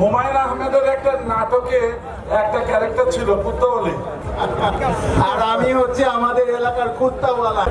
হুমায়ুন আহমেদের একটা নাটকে একটা ক্যারেক্টার ছিল কুত্তাওয়ালি আর আমি হচ্ছে আমাদের এলাকার কুত্তাওয়ালা।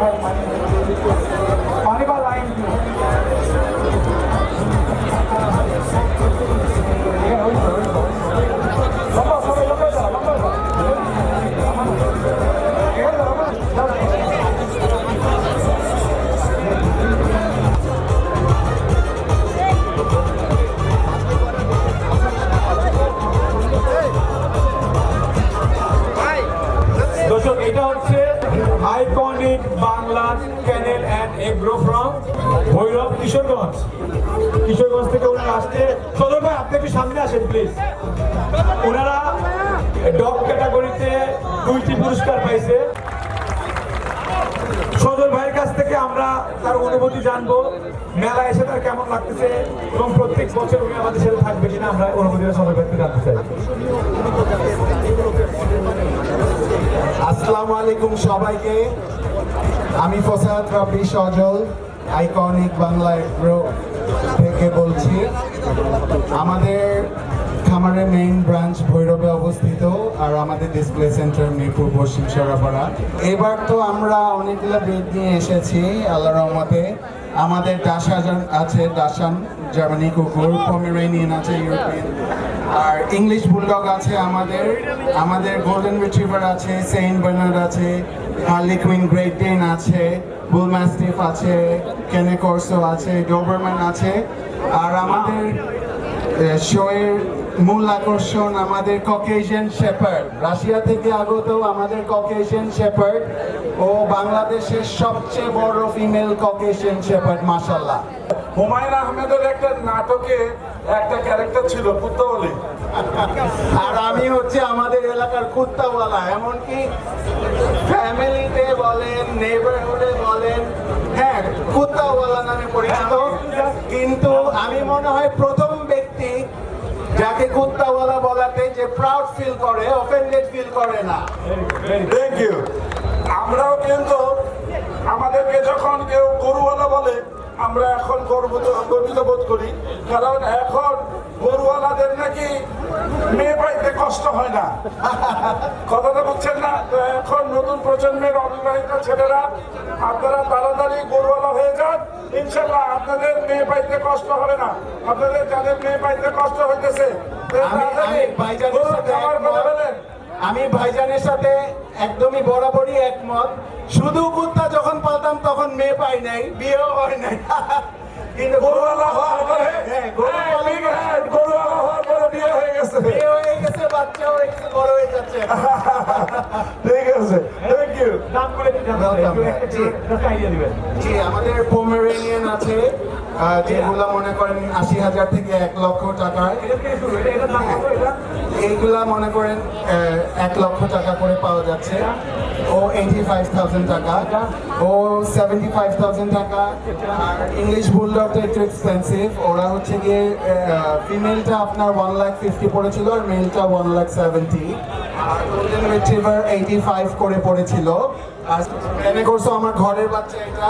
Iconic Bangla kennel and agro from Bhairab Kishoreganj. Kishoreganj থেকে ওনারা আসছে। সদর ভাই, আপনি একটু সামনে আসেন প্লিজ ওনারা ডগ ক্যাটাগরিতে দুইটি পুরস্কার পাইছে। সদর ভাইয়ের কাছ থেকে আমরা তার অনুভূতি জানব। মেলা এসে তার কেমন লাগতেছে এবং প্রত্যেক বছর উনি আমাদের সাথে থাকবে কিনা আমরা অনুভূতিটা সদর ভাই থেকে জানতে চাই। আসসালামু আলাইকুম সবাইকে। আমি ফসাদ রাব্বি সজল আইকনিক বাংলা এগ্রো থেকে বলছি। আমাদের খামারের মেইন ব্রাঞ্চ ভৈরবে অবস্থিত আর আমাদের ডিসপ্লে সেন্টার মিরপুর পশ্চিম সরাপাড়া এবার তো আমরা অনেকগুলো ব্রিড নিয়ে এসেছি আল্লাহ রহমতে। আমাদের ডাসাজান আছে ডাসান জার্মানি কুকুর পমেরেনিয়ান আছে ইউরোপিয়ান আর ইংলিশ বুলডগ আছে আমাদের। আমাদের গোল্ডেন রিট্রিভার আছে সেন্ট বার্নার্ড আছে হার্লি কুইন গ্রেট ডেন আছে বুল ম্যাস্টিফ আছে কেনে কর্সো আছে ডোবারম্যান আছে। আর আমাদের শোয়ের মূল আকর্ষণ আমাদের ককেশিয়ান শেপার্ড রাশিয়া থেকে আগত আমাদের ককেশিয়ান শেপার্ড ও বাংলাদেশের সবচেয়ে বড় ফিমেল ককেশিয়ান শেপার্ড মাশাল্লাহ হুমায়ুন আহমেদের একটা নাটকে একটা ক্যারেক্টার ছিল পুত্তবলি আর আমি হচ্ছে আমাদের এলাকার কুত্তাওয়ালা এমনকি ফ্যামিলিতে বলেন নেবারহুডে বলেন হ্যাঁ কুত্তাওয়ালা নামে পরিচিত। কিন্তু আমি মনে হয় প্রথম যাকে কুত্তাওয়ালা বলাতে যে প্রাউড ফিল করে অফেন্ডেড ফিল করে না। থ্যাংক ইউ আমরাও কিন্তু আমাদেরকে যখন কেউ গরুওয়ালা বলে আমরা এখন গর্বিত গর্বিত বোধ করি। কারণ এখন কষ্ট হয় না। কথাটা বুঝছেন না? এখন নতুন প্রজন্মের অবিবাহিত ছেলেরা আপনারা তাড়াতাড়ি গরুওয়ালা হয়ে যান। ইনশাল্লাহ আপনাদের মেয়ে পাইতে কষ্ট হবে না। আপনাদের যাদের মেয়ে পাইতে কষ্ট হইতেছে আমি ভাইজানের সাথে একদমই বরাবরই একমত। শুধু কুত্তা যখন পালতাম তখন মেয়ে পাই নাই বিয়েও হয় নাই। কিন্তু গরুওয়ালা হওয়ার পরে হ্যাঁ, গরু হ্যাঁ, পালন big head, গরুওয়ালা হওয়ার পরে বিয়ে হয়ে গেছে বিয়ে হয়ে গেছে বাচ্চা হয়ে গেছে বড় হয়ে যাচ্ছে ঠিক আছে থ্যাংক ইউ দাম করে একটু জানতে চাই, একটু একটা একটা আইডিয়া দিবেন আমাদের পোমেরেনিয়ান আছে যেগুলা মনে করেন আশি হাজার থেকে এক লক্ষ কত এটা এইগুলা মনে করেন এক লক্ষ টাকা করে পাওয়া যাচ্ছে। ও এইটি ফাইভ থাউজেন্ড টাকা, ও সেভেন্টি ফাইভ থাউজেন্ড টাকা ইংলিশ বুলডগটা একটু এক্সপেন্সিভ ওরা হচ্ছে গিয়ে ফিমেলটা আপনার ওয়ান লাখ ফিফটি পড়েছিল, আর মেলটা one lakh seventy golden retriever eighty five করে পড়েছিল। আর এনে করছ আমার ঘরের বাচ্চা এটা?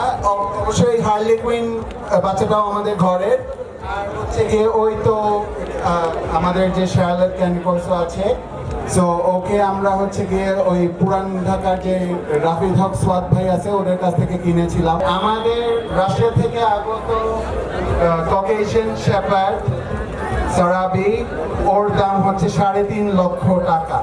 অবশ্যই হার্লি কুইন বাচ্চাটাও আমাদের ঘরের। হচ্ছে গিয়ে ওই তো আমাদের যে শার্লেট ক্যানিকলস আছে। সো ওকে আমরা হচ্ছে গিয়ে ওই পুরান ঢাকার যে রাফিদ হক সোয়াদ ভাই আছে, ওদের কাছ থেকে কিনেছিলাম। আমাদের রাশিয়া থেকে আগত ককেশন শেপার সারাবি ওর দাম হচ্ছে সাড়ে তিন লক্ষ টাকা।